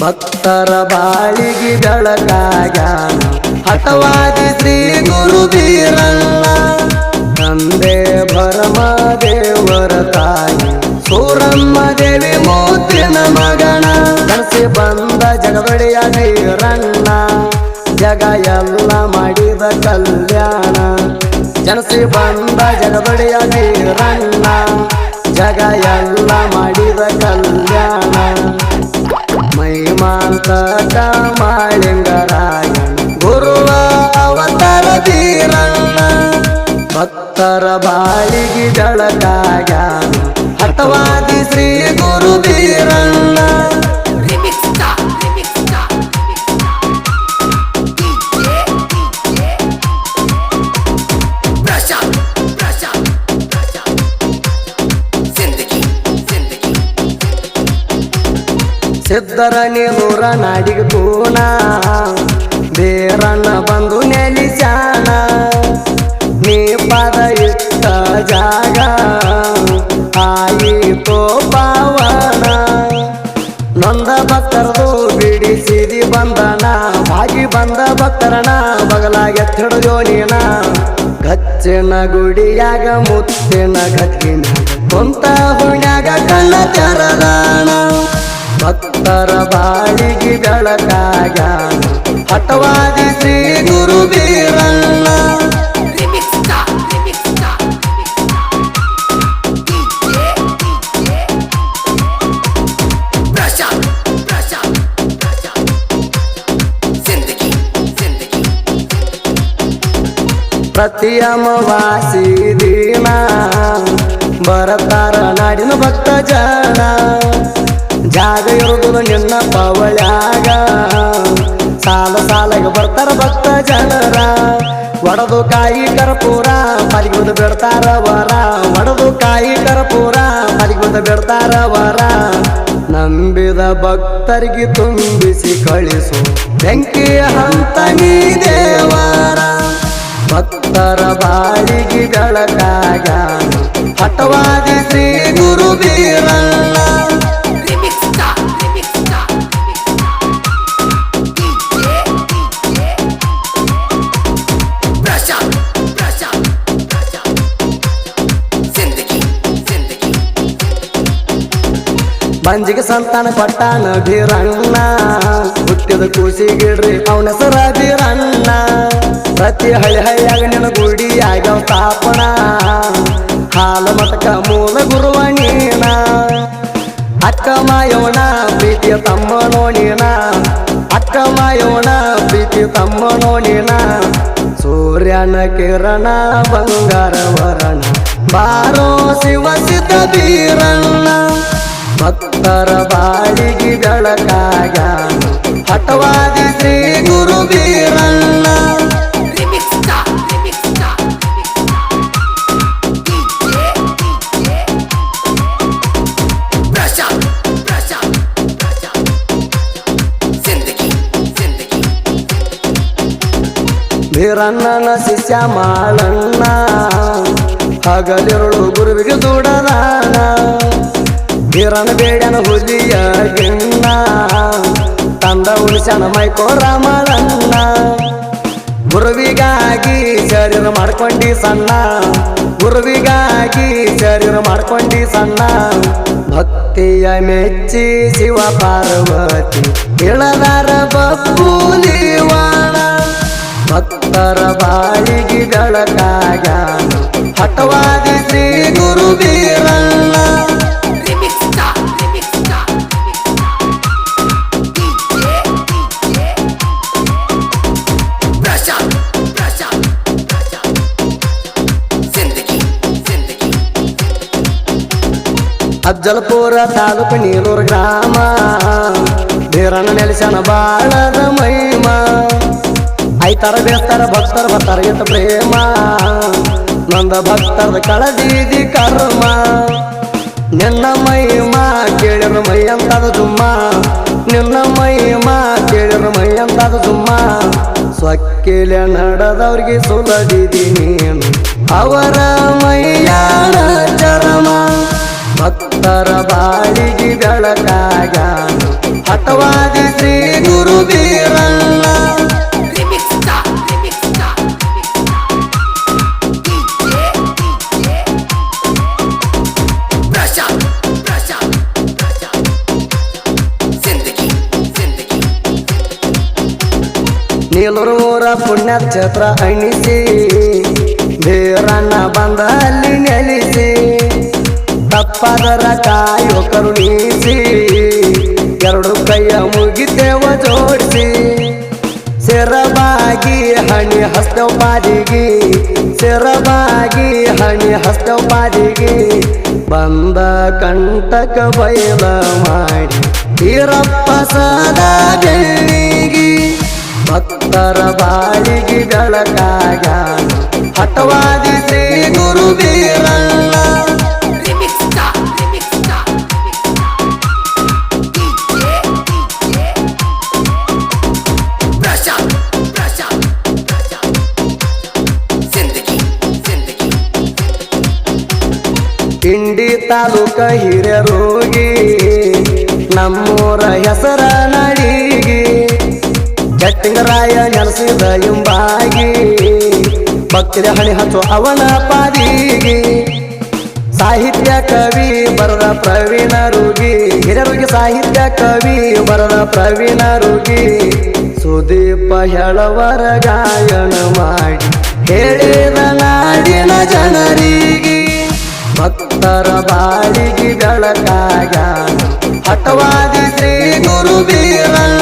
ಭಕ್ತರ ಬಾಳಿಗೆ ಬೆಳಕಾಗ್ಯಾನ ಹಠವಾದಿ ಶ್ರೀ ಗುರು ಬೀರಣ್ಣ ತಂದೆ ಭರಮ ದೇವರ ತಾಯಿ ಸೂರಮ್ಮ ದೇವಿ ಮೂತಿನ ನಮಗಣ ಕನಸಿ ಬಂದ ಜಗಬಡಿಯ ನೀರಣ್ಣ ಜಗ ಎಲ್ಲ ಮಾಡಿದ ಕಲ್ಯಾಣ. ಜನಸಿ ಬಂದ ಜಗಬಡಿಯ ನೀರಣ್ಣ ಜಗ ಎಲ್ಲ ಮಾಡಿದ ಕಲ್ಯಾಣ. ಮೈಮಾಂತಕ ಮಾಳಿಂಗರಾಯ ಗುರುವ ಅವತಾರ ಧೀರಣ್ಣ. ಭಕ್ತರ ಬಾಳಿಗೆ ಬೆಳಕಾಗ್ಯಾನ ಹಠವಾದಿ ಶ್ರೀ ಗುರು Beeranna Remix Star, Remix Star, Remix Star. DJ, DJ. Prashant, Prashant, Prashant. Zindagi, Zindagi. ಸಿದ್ಧರ ನೀನೂರ ನಾಡಿಗೆ ಪೂನ ಬೇರಣ್ಣ ಬಂದು ನೆಲಿಸ್ಯಾಣ ಬಂದ ಬಗಲ ಎತ್ತಡ ಜೋನಿನ ನೀನ ಗಚ್ಚಿನ ಗುಡಿಯಾಗ, ಮುತ್ತಿನ ಗಟ್ಟಿನ ಕುಂತ ಹುಣ್ಯಾಗ ಕಣ್ಣ ತೆರದಾಣ ಭಕ್ತರ ಬಾಳಿಗೆ ಬೆಳಕಾಗ ಹಠವಾದಿ ಶ್ರೀ ಪ್ರತಿಯಮವಾಸಿ ದಿನ ಬರತಾರ ನಾಡಿನ ಭಕ್ತ ಜನ. ಜಾಗ ಇರುವುದು ನಿನ್ನ ಪವಳ್ಯಾಗ. ಸಾಲ ಸಾಲಗೆ ಬರ್ತಾರ ಭಕ್ತ ಜನರ. ಒಡದು ಕಾಯಿ ಕರ್ಪೂರ ಮಲಗುವುದು ಬಿಡ್ತಾರ ವರ. ಒಡದು ಕಾಯಿ ಕರ್ಪೂರ ಮಲಗುವುದು ಬಿಡ್ತಾರ ವರ. ನಂಬಿದ ಭಕ್ತರಿಗೆ ತುಂಬಿಸಿ ಕಳಿಸು. ಬೆಂಕಿಯ ಹಂತ ನೀ ದೇವರ. ಭಕ್ತರ ಬಾಳಿಗೆ ಬೆಳಕಾಗ್ಯಾನ ಹಠವಾದಿ ಶ್ರೀ ಗುರು Beeranna Remix Star, Remix Star, Remix Star. DJ, DJ. Prashant, Prashant, Prashant. Zindagi, Zindagi. ಬಂಜಿಗೆ ಸಂತಾನ ಕೊಟ್ಟಾನ ಬೀರಣ್ಣ ಹುಟ್ಟಿದ ಕೂಸಿಗಿಡ್ರಿ ಅವನ ಹೆಸರ ಬೀರಣ್ಣ ಪ್ರತಿ ಹಳ್ಳಿ ಹಳ್ಳಿಯಾಗ ನಿನ್ನ ಗುಡಿ ಆಗ್ಯಾವ ಸ್ಥಾಪನ ಹಾಲ ಮತಕ ಮೂಲ ಗುರುವ ನೀನ ಅಕ್ಕ ಮಾಯೋಣ ಪ್ರೀತಿಯ ತಮ್ಮ ನೋಡಿನ ಅಕ್ಕ ಮಾಯೋಣ ಪ್ರೀತಿಯ ತಮ್ಮ ನೋಡಿನ ಸೂರ್ಯನ ಕಿರಣ, ಬಂಗಾರ ವರಣ. ಬಾರೋ ಶಿವ ಸಿದ್ಧ ಬೀರಣ್ಣ. ಭಕ್ತರ ಬಾಳಿಗೆ ಬೆಳಕಾಗ ಹಠವಾದಿ ಶ್ರೀ ಗುರು ಬೀರಣ್ಣ ಬೀರಣ್ಣನ ಶಿಷ್ಯ ಮಾಳಣ್ಣ ಹಗಲಿರುಳು ಗುರುವಿಗೆ ದುಡದಾನ ಬೀರಣ್ಣ ಬೇಡನ ಹುಲಿಯ ಗಿಣ್ಣ, ತಂದ ಉಳಿಸನ ಮೈಕೋ ರಾಮಣ್ಣ ಗುರುವಿಗಾಗಿ ಶರೀರ ಮಾಡ್ಕೊಂಡಿ ಸಣ್ಣ, ಗುರುವಿಗಾಗಿ ಶರೀರ ಮಾಡ್ಕೊಂಡಿ ಸಣ್ಣ. ಭಕ್ತಿಯ ಮೆಚ್ಚಿ ಶಿವ ಪಾರ್ವತಿ ಇಳದಾರ ಬಪ್ಪುಲಿವಾಣ ಭಕ್ತರ ಬಾಳಿಗೆ ಬೆಳಕಾಗ್ಯಾನ ಹಠವಾದಿ ಶ್ರೀ ಗುರು Beeranna Remix Star, Remix Star, Remix Star. DJ, DJ. Prashant, Prashant, Prashant. Zindagi, Zindagi. ಅಜ್ಜಲಪುರ taluk Neelur ಗ್ರಾಮ ಬೀರಣ್ಣ ನೆಲೆಸನ ಬಾಳದ ಮೈಮ ಐತಾರ ಬೇಸ್ತಾರ, ಭಕ್ತರ ಬರ್ತಾರ ಎತ್ತ ಪ್ರೇಮ? ನಂದ ಭಕ್ತರದ ಕಳದೀದಿ ಕರ್ಮ. ನಿನ್ನ ಮಹಿಮಾ ಕೇಳಿರ ಮೈ ಅಂತದ ಜುಮ್ಮ ನಿನ್ನ ಮೈ ಮಾತೇಳಿರ ಮೈ ಅಂತದ ಸುಮ್ಮ ಸೊಕ್ಕಿಲೆ ನಡೆದವ್ರಿಗೆ ಸುಲದಿದಿ ನೀನು. ಅವರ ಮೈಯ ಚರಮ. ಭಕ್ತರ ಬಾಳಿಗೆ ಬೆಳಕಾಗಾನು ನೀಲೂರ ಪುಣ್ಯಕ್ಷೇತ್ರ ಅಣಿಸಿ ದೇವರನ್ನ ಬಂದ ಅಲ್ಲಿ ನೆಲೆಸಿ, ತಪ್ಪದರ ಕಾಯೋ ಕರುಣಿಸಿ, ಎರಡು ಕೈಯ ಮುಗಿತೇವ ಜೋಡಿಸಿ, ಸೆರಬಾಗಿ ಹಣಿ ಹಸ್ತವ ಪಾದಿಗಿ ಸೆರಬಾಗಿ ಹಣಿ ಹಸ್ತವ ಪಾದಿಗಿ ಬಂದ ಕಂಟಕ ಬಯಲ ಮಾಡಿ ವೀರಪ್ಪ ಸದಾ ಬೆಳ್ಳಿಗಿ ಭಕ್ತರ ಬಾಳಿಗೆ ಬೆಳಕಾಗಾನ ಹಠವಾದಿ ಶ್ರೀ ಗುರು ಬೀರಣ್ಣ. ಇಂಡಿ ತಾಲೂಕ ಹಿರಿಯರೋಗಿ ನಮ್ಮೂರ ಹೆಸರ ನಡಿಗಿ ಜಟ್ಟಿಂಗರಾಯ ನೆಲೆಸಿದ ಎಂಬಾಗಿ, ಭಕ್ತಿಯ ಹಣಿ ಹಚ್ಚು ಅವನ ಪಾದಿಗೆ. ಸಾಹಿತ್ಯ ಕವಿ ಬರದ ಪ್ರವೀಣರುಗಿ ಹಿರಿಯರುಗಿ ಸಾಹಿತ್ಯ ಕವಿ ಬರದ ಪ್ರವೀಣರುಗಿ ಸುದೀಪ ಹೇಳವರ ಗಾಯನ ಮಾಡಿ, ಹೇಳಿದ ನಾಡಿನ ಜನರಿಗೆ. ಭಕ್ತರ ಬಾಳಿಗೆ ಬೆಳಕಾಗ ಹಠವಾದಿ ಶ್ರೀ ಗುರು ಬೀರಣ್ಣ